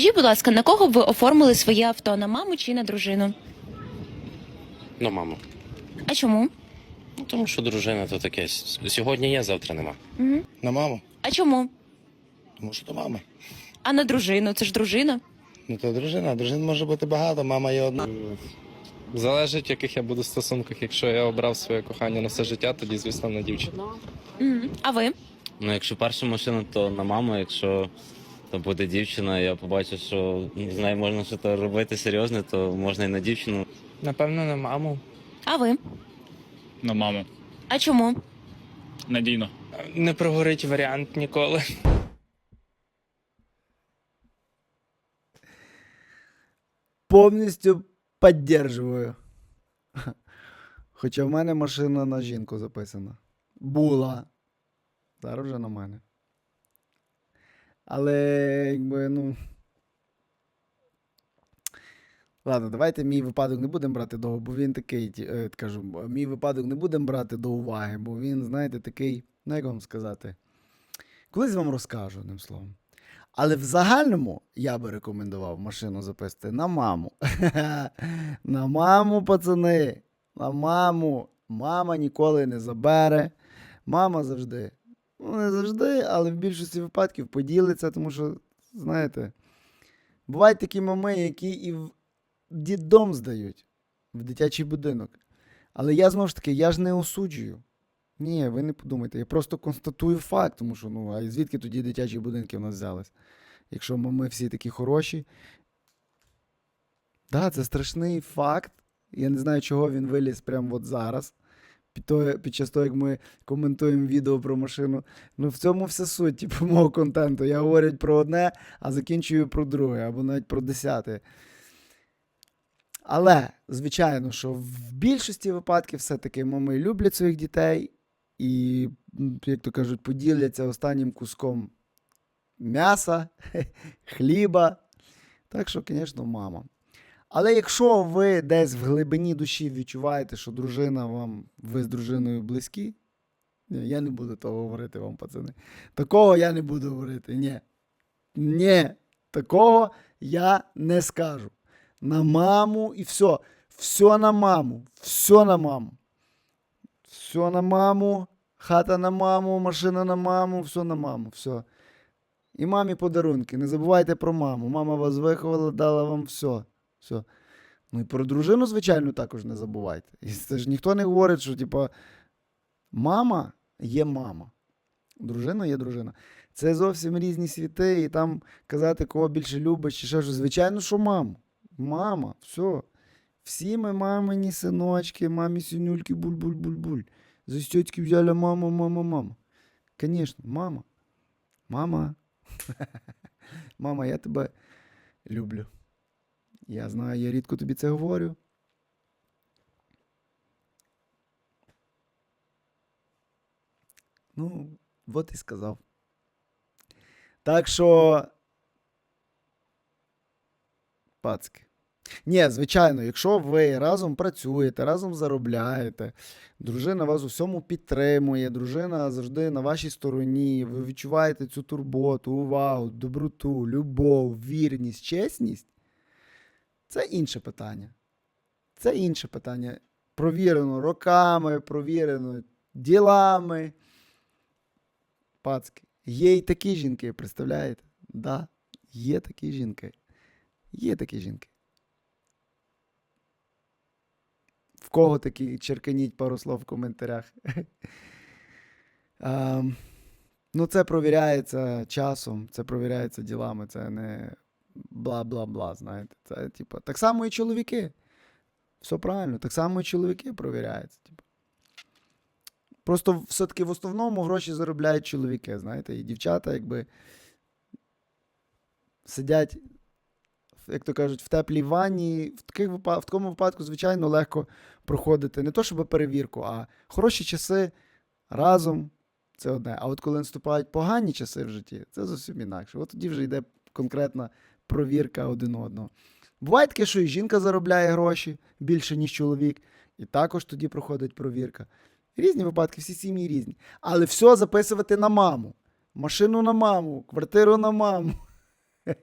Скажіть, будь ласка, на кого б ви оформили своє авто? На маму чи на дружину? Ну, маму. А чому? Ну, тому що дружина то таке. С- Сьогодні є, завтра нема. Угу. На маму. А чому? Тому що то мама. А на дружину? Це ж дружина. Ну то дружина. Дружин може бути багато, мама є одна. Залежить, в яких я буду стосунках. Якщо я обрав своє кохання на все життя, тоді, звісно, на дівчину. Угу. А ви? Ну, якщо перша машина, то на маму, якщо то буде дівчина, я побачу, що з нею можна щось робити серйозне, то можна і на дівчину. Напевно, на маму. А ви? На маму. А чому? Надійно. Не прогорить варіант ніколи. Повністю підтримую. Хоча в мене машина на жінку записана. Була. Зараз вже на мене. Але якби, ну. Ладно, давайте мій випадок не будемо брати до, бо він такий, е, кажу, мій випадок не будемо брати до уваги, бо він, знаєте, такий, ну як вам сказати, колись вам розкажу одним словом. Але в загальному я би рекомендував машину записати на маму. на маму, пацани. На маму. Мама ніколи не забере. Мама завжди. Ну, не завжди, але в більшості випадків поділиться, тому що, знаєте, бувають такі мами, які і в діддом здають, в дитячий будинок. Але я знову ж таки, я ж не осуджую. Ні, ви не подумайте, я просто констатую факт, тому що ну, а звідки тоді дитячі будинки в нас взялись? Якщо ми всі такі хороші. Так, да, це страшний факт. Я не знаю, чого він виліз прямо от зараз. Під, то, під час того, як ми коментуємо відео про машину. Ну, в цьому вся суть типу, мого контенту. Я говорю про одне, а закінчую про друге, або навіть про десяте. Але, звичайно, що в більшості випадків все-таки мами люблять своїх дітей і, як то кажуть, поділяться останнім куском м'яса, хліба. Так що, звісно, мама. Але якщо ви десь в глибині душі відчуваєте, що дружина вам, ви з дружиною близькі, я не буду того говорити вам, пацани. Такого я не буду говорити. Ні. Ні, такого я не скажу. На маму і все. Все на маму. Все на маму. Все на маму. Хата на маму, машина на маму, все на маму. Все. І мамі подарунки. Не забувайте про маму. Мама вас виховала, дала вам все. Все. Ну і про дружину, звичайно, також не забувайте. І це ж ніхто не говорить, що, типа, мама є мама. Дружина є дружина. Це зовсім різні світи, і там казати, кого більше любить, чи ще щось. Звичайно, що маму. Мама, все. Всі ми мамині синочки, мамі синюльки, буль-буль-буль-буль. За стьотки взяли мама, мама, мама. Звісно, мама. Мама. Мама, я тебе люблю. Я знаю, я рідко тобі це говорю. Ну, от і сказав. Так що. Пацки. Ні, звичайно, якщо ви разом працюєте, разом заробляєте, дружина вас у всьому підтримує, дружина завжди на вашій стороні, ви відчуваєте цю турботу, увагу, доброту, любов, вірність, чесність, це інше питання. Це інше питання. Провірено роками, провірено ділами. Пацки. Є й такі жінки, представляєте? Да, є такі жінки. Є такі жінки. В кого такі черканіть пару слов в коментарях. Ем, ну, це провіряється часом, це провіряється ділами, це не бла-бла-бла, знаєте. Це, типу, так само і чоловіки. Все правильно, так само і чоловіки провіряються. Типу. Просто все-таки в основному гроші заробляють чоловіки, знаєте, і дівчата, якби сидять, як то кажуть, в теплій ванні. В, таких в такому випадку, звичайно, легко проходити не то, щоб перевірку, а хороші часи разом це одне. А от коли наступають погані часи в житті, це зовсім інакше. От тоді вже йде конкретна провірка один одного. Буває таке, що і жінка заробляє гроші більше, ніж чоловік, і також тоді проходить провірка. Різні випадки, всі сім'ї різні. Але все записувати на маму. Машину на маму, квартиру на маму.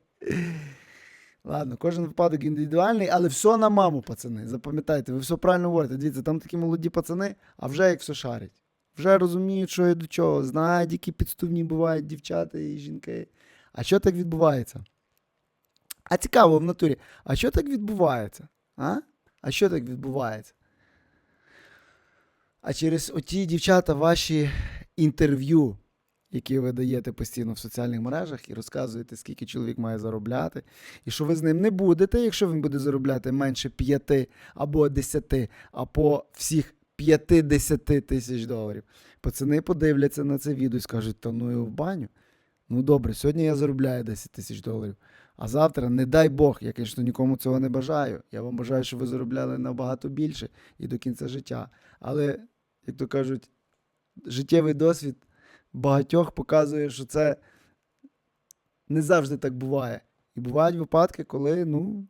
Ладно, кожен випадок індивідуальний, але все на маму, пацани. Запам'ятайте, ви все правильно говорите. Дивіться, там такі молоді пацани, а вже як все шарять. Вже розуміють, що і до чого, знають, які підступні бувають дівчата і жінки. А що так відбувається? А цікаво в натурі, а що так відбувається? А? А що так відбувається? А через оті дівчата ваші інтерв'ю, які ви даєте постійно в соціальних мережах і розказуєте, скільки чоловік має заробляти, і що ви з ним не будете, якщо він буде заробляти менше 5 або 10, а по всіх 50 тисяч доларів. Пацани подивляться на це відео і скажуть, та ну його в баню. Ну добре, сьогодні я заробляю 10 тисяч доларів. А завтра, не дай Бог, я, звісно, нікому цього не бажаю. Я вам бажаю, щоб ви заробляли набагато більше і до кінця життя. Але, як то кажуть, життєвий досвід багатьох показує, що це не завжди так буває. І бувають випадки, коли ну,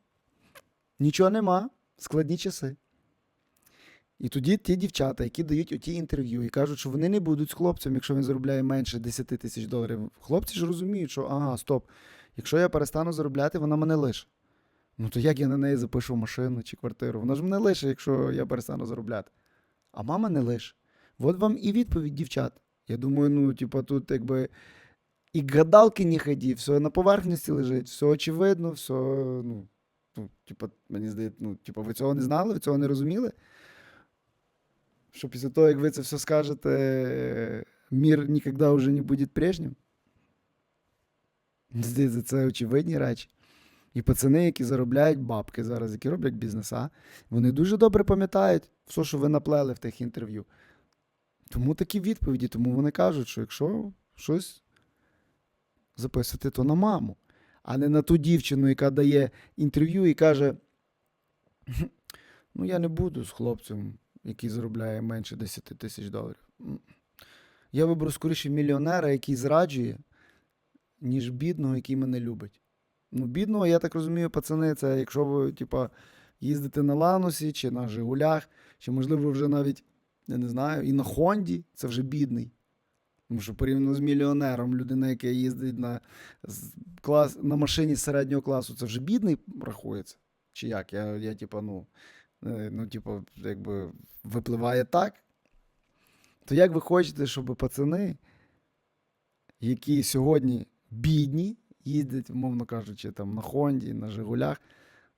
нічого нема, складні часи. І тоді ті дівчата, які дають оті інтерв'ю і кажуть, що вони не будуть з хлопцем, якщо він заробляє менше 10 тисяч доларів. Хлопці ж розуміють, що ага, стоп, якщо я перестану заробляти, вона мене лише. Ну то як я на неї запишу машину чи квартиру? Вона ж мене лише, якщо я перестану заробляти. А мама не лише. От вам і відповідь, дівчат. Я думаю, ну, типа, тут якби і гадалки не ході, все на поверхності лежить, все очевидно, все, ну, ну типа, мені здається, ну, типа, ви цього не знали, ви цього не розуміли? Що після того, як ви це все скажете, мір ніколи вже не буде прежнім? Здається, це очевидні речі. І пацани, які заробляють бабки зараз, які роблять бізнеса, вони дуже добре пам'ятають все, що ви наплели в тих інтерв'ю. Тому такі відповіді, тому вони кажуть, що якщо щось записувати, то на маму, а не на ту дівчину, яка дає інтерв'ю і каже: ну, я не буду з хлопцем, який заробляє менше 10 тисяч доларів. Я виберу скоріше мільйонера, який зраджує, ніж бідного, який мене любить. Ну, бідного, я так розумію, пацани, це якщо ви, типа, їздите на Ланусі чи на Жигулях, чи, можливо, вже навіть, я не знаю, і на Хонді, це вже бідний. Тому що порівняно з мільйонером, людина, яка їздить на, клас, на машині середнього класу, це вже бідний рахується. Чи як? Я, я типа, ну, е, ну, типу, якби випливає так. То як ви хочете, щоб пацани, які сьогодні бідні, їздять, умовно кажучи, там на Хонді, на Жигулях,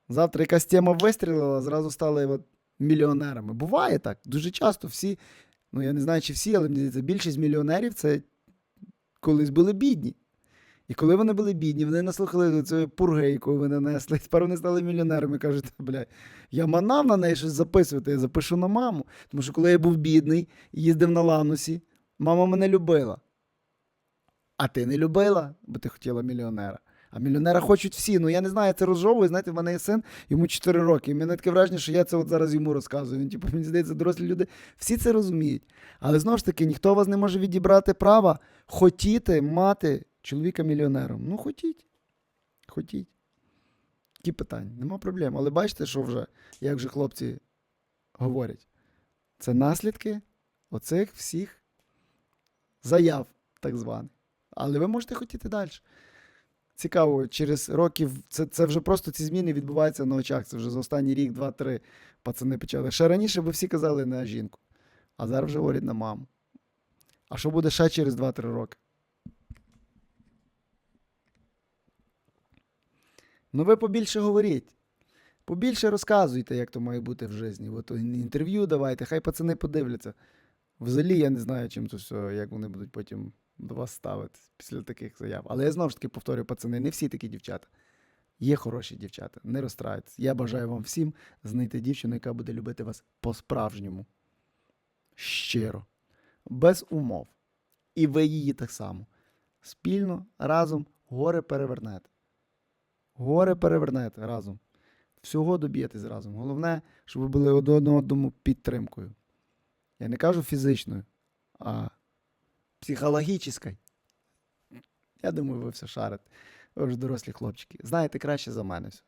завтра якась тема вистрілила, зразу стали от мільйонерами. Буває так. Дуже часто всі, ну я не знаю, чи всі, але мені більшість мільйонерів це колись були бідні. І коли вони були бідні, вони наслухали цієї пурги, яку ви нанесли. Тепер вони стали мільйонерами. Кажуть, бля, я манав на неї щось записувати, я запишу на маму. Тому що коли я був бідний їздив на ланусі, мама мене любила. А ти не любила, бо ти хотіла мільйонера. А мільйонера хочуть всі. Ну я не знаю, це розжовую. Знаєте, в мене є син, йому 4 роки. І мене таке враження, що я це от зараз йому розказую. Він, типу, мені здається, дорослі люди всі це розуміють. Але знову ж таки, ніхто вас не може відібрати права хотіти мати чоловіка мільйонером. Ну, хотіть. Хотіть. Які питання? Нема проблем. Але бачите, що вже, як же хлопці говорять, це наслідки оцих всіх заяв, так званих. Але ви можете хотіти далі. Цікаво, через років це, це вже просто ці зміни відбуваються на очах. Це вже за останній рік, два-три пацани почали. Ще раніше би всі казали на жінку, а зараз вже говорять на маму. А що буде ще через 2-3 роки? Ну, ви побільше говоріть. Побільше розказуйте, як то має бути в житті. От інтерв'ю давайте, хай пацани подивляться. Взагалі я не знаю, чим це все, як вони будуть потім до вас ставитись після таких заяв. Але я знову ж таки повторюю, пацани, не всі такі дівчата. Є хороші дівчата, не розстраюйтесь. Я бажаю вам всім знайти дівчину, яка буде любити вас по-справжньому. Щиро, без умов. І ви її так само. Спільно, разом, горе перевернете. Горе перевернете разом. Всього доб'єтесь разом. Головне, щоб ви були один одному підтримкою. Я не кажу фізичною, а психологічною. Я думаю, ви все шарите. Ви вже дорослі хлопчики. Знаєте краще за мене все.